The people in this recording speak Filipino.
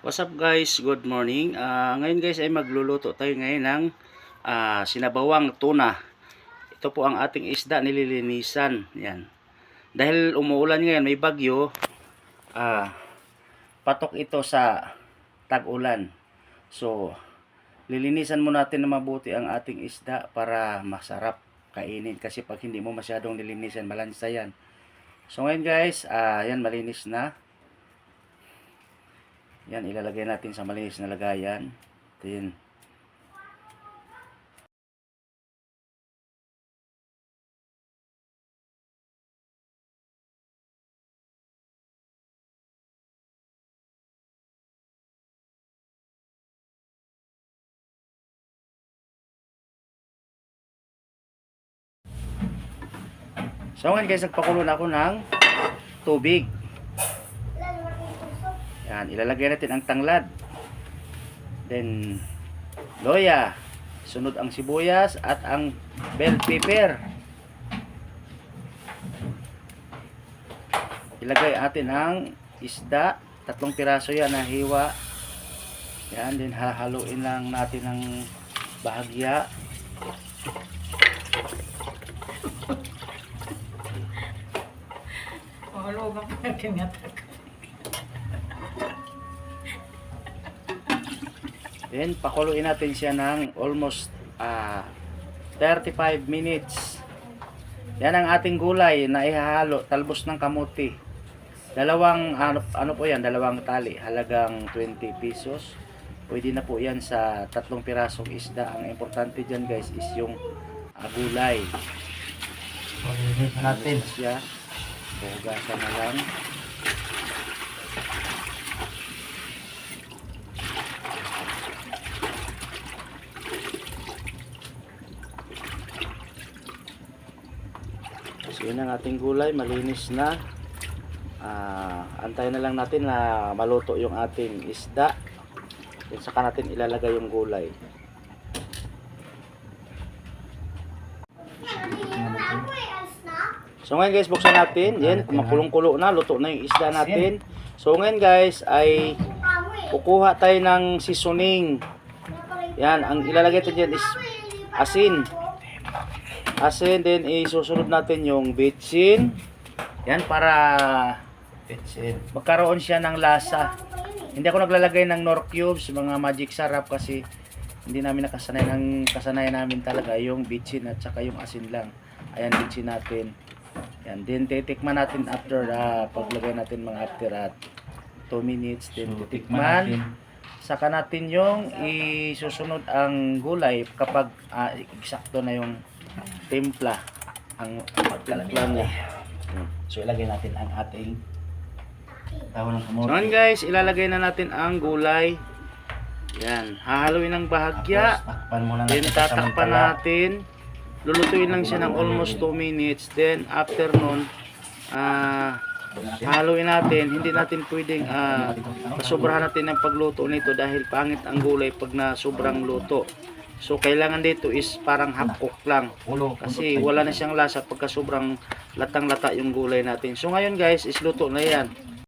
What's up guys? Good morning. Ah, ngayon guys ay magluluto tayo ngayon ng ah, sinabawang tuna. Ito po ang ating isda nililinisan. Yan. Dahil umuulan ngayon, may bagyo, ah, patok ito sa tag-ulan. So, lilinisan mo natin na mabuti ang ating isda para masarap kainin. Kasi pag hindi mo masyadong nilinisan, malansa yan. So ngayon guys, ah, yan malinis na. Yan, ilalagay natin sa malinis na lagayan. Ito yun. So ngayon guys, nagpakulo na ako ng tubig. Yan, ilalagay natin ang tanglad. Then, loya. Sunod ang sibuyas at ang bell pepper. Ilagay natin ang isda. Tatlong piraso yan na hiwa. Yan, din hahaluin lang natin ng bahagya. Mahulugan ko na tinatak. Then, pakuluin natin siya ng almost ah 35 minutes. Yan ang ating gulay na ihahalo, talbos ng kamuti. Dalawang, ano, ano po yan, dalawang tali, halagang 20 pesos. Pwede na po yan sa tatlong pirasong isda. Ang importante dyan guys is yung ah, gulay. Natin. Siya, buhugasan na lang. So yun ang ating gulay, malinis na. Ah, antayin na lang natin na maluto yung ating isda. Then saka natin ilalagay yung gulay. So ngayon guys, buksan natin. Yan, makulong-kulo na, luto na yung isda natin. So ngayon guys, ay kukuha tayo ng seasoning. Yan, ang ilalagay natin dyan is asin. Asin, then isusunod natin yung bitchin. Yan, para Pitsin. magkaroon siya ng lasa. Hindi ako naglalagay ng nor cubes, mga magic sarap kasi hindi namin nakasanay ng kasanayan namin talaga yung bitchin at saka yung asin lang. Ayan bitchin natin. Yan, then titikman natin after ah, paglagay natin mga after at 2 minutes then So, titikman. natin. Saka natin yung isusunod ang gulay kapag ah, eksakto na yung timpla ang paglalagyan niya. So ilagay natin ang ating tawon ng So kamote. ngayon guys, ilalagay na natin ang gulay. Yan, hahaluin ng bahagya. Tapos, muna Then natin tatakpan pasamantala. natin. Lulutuin lang siya ng almost 2 minutes. Then after nun, ah haluin natin. Hindi natin pwedeng ah pasobrahan natin ng pagluto nito dahil pangit ang gulay pag na sobrang luto. So kailangan dito is parang half cook lang. Kasi wala na siyang lasa pagka sobrang latang-lata yung gulay natin. So ngayon guys, is luto na yan.